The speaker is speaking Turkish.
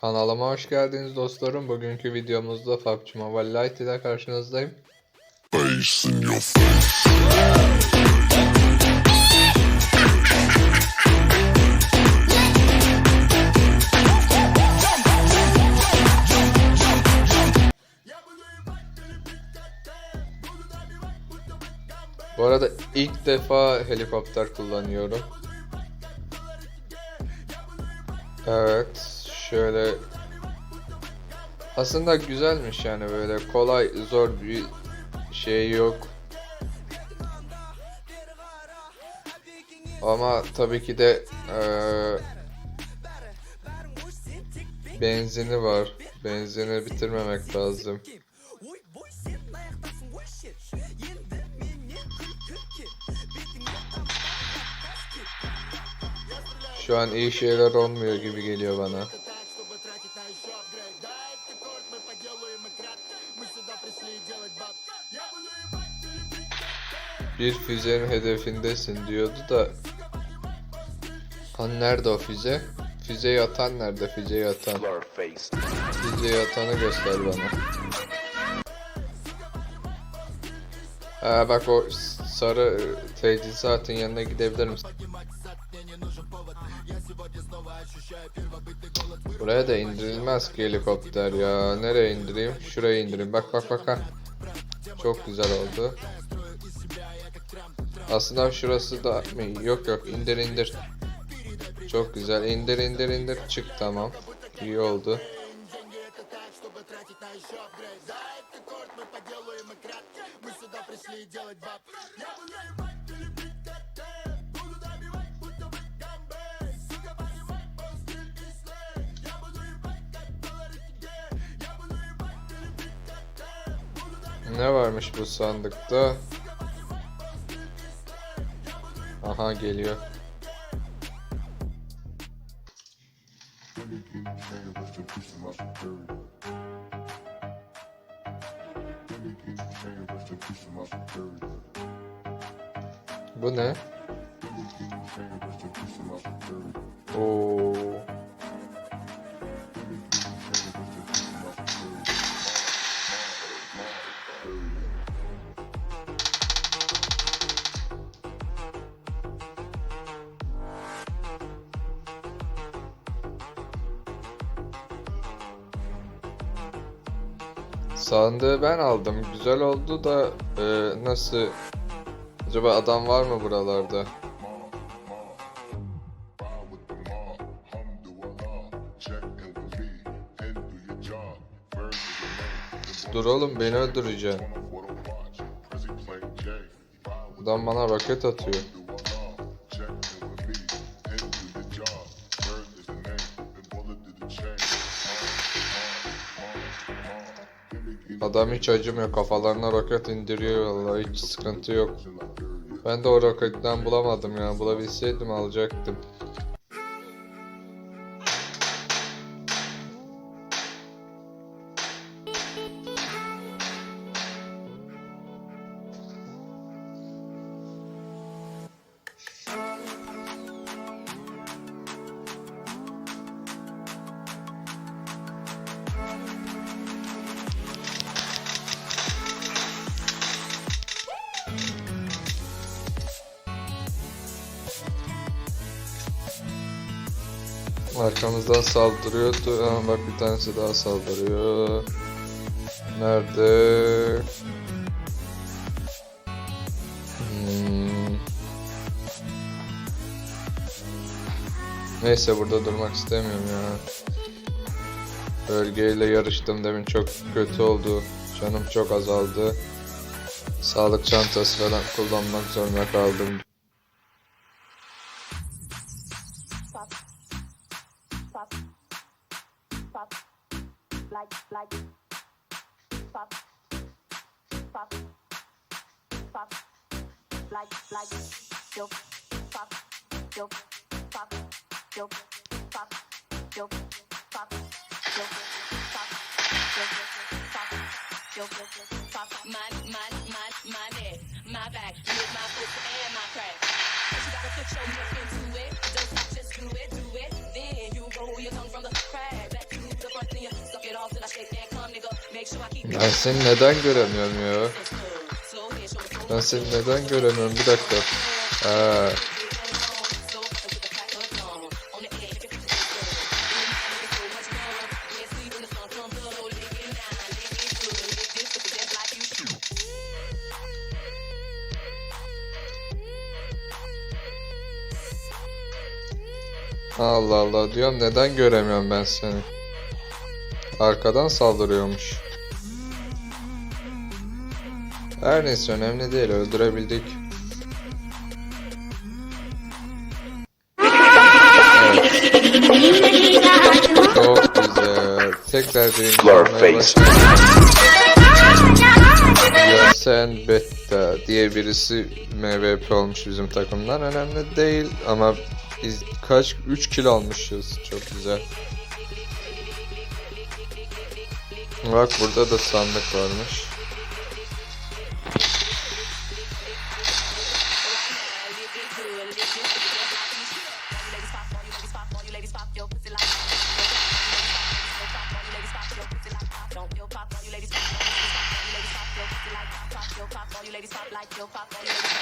Kanalıma hoş geldiniz dostlarım. Bugünkü videomuzda PUBG Mobile Lite ile karşınızdayım. Bu arada ilk defa helikopter kullanıyorum. Evet, şöyle aslında güzelmiş yani böyle kolay zor bir şey yok. Ama tabii ki de eee, benzini var. Benzini bitirmemek lazım. Şu an iyi şeyler olmuyor gibi geliyor bana. Bir füzenin hedefindesin diyordu da Hani nerede o füze? Füzeyi atan nerede? Füzeyi atan. Füzeyi atanı göster bana. Ha bak o sarı teçhizatın yanına gidebilir misin? Buraya da indirilmez ki helikopter ya. Nereye indireyim? Şuraya indireyim. Bak bak bak. ha. Çok güzel oldu. Aslında şurası da? Yok yok indir indir. Çok güzel. İndir indir indir. Çık tamam. İyi oldu. Ne varmış bu sandıkta? Aha geliyor. Bu ne? Oo. Sandığı ben aldım. Güzel oldu da e, nasıl? Acaba adam var mı buralarda? Dur oğlum beni öldüreceksin. Adam bana roket atıyor. Adam hiç acımıyor. Kafalarına roket indiriyor vallahi hiç sıkıntı yok. Ben de o roketten bulamadım ya. Bulabilseydim alacaktım. Arkamızdan saldırıyordu. Ama bak bir tanesi daha saldırıyor. Nerede? Hmm. Neyse burada durmak istemiyorum ya. Bölgeyle yarıştım demin çok kötü oldu. Canım çok azaldı. Sağlık çantası falan kullanmak zorunda kaldım. Like, pop, pop, pop, like, like, dope, pop, dope, pop, dope, pop, dope, pop, dope, pop, dope, pop, dope, pop. my, my Ben seni neden göremiyorum ya? Ben seni neden göremiyorum? Bir dakika. Ha. Allah Allah diyorum neden göremiyorum ben seni? Arkadan saldırıyormuş. Her neyse önemli değil öldürebildik. Evet. Çok güzel. Tekrar birinci olmaya başladık. Sen Betta diye birisi MVP olmuş bizim takımdan. Önemli değil ama biz kaç 3 kill almışız. Çok güzel. Bak burada da sandık varmış. no pop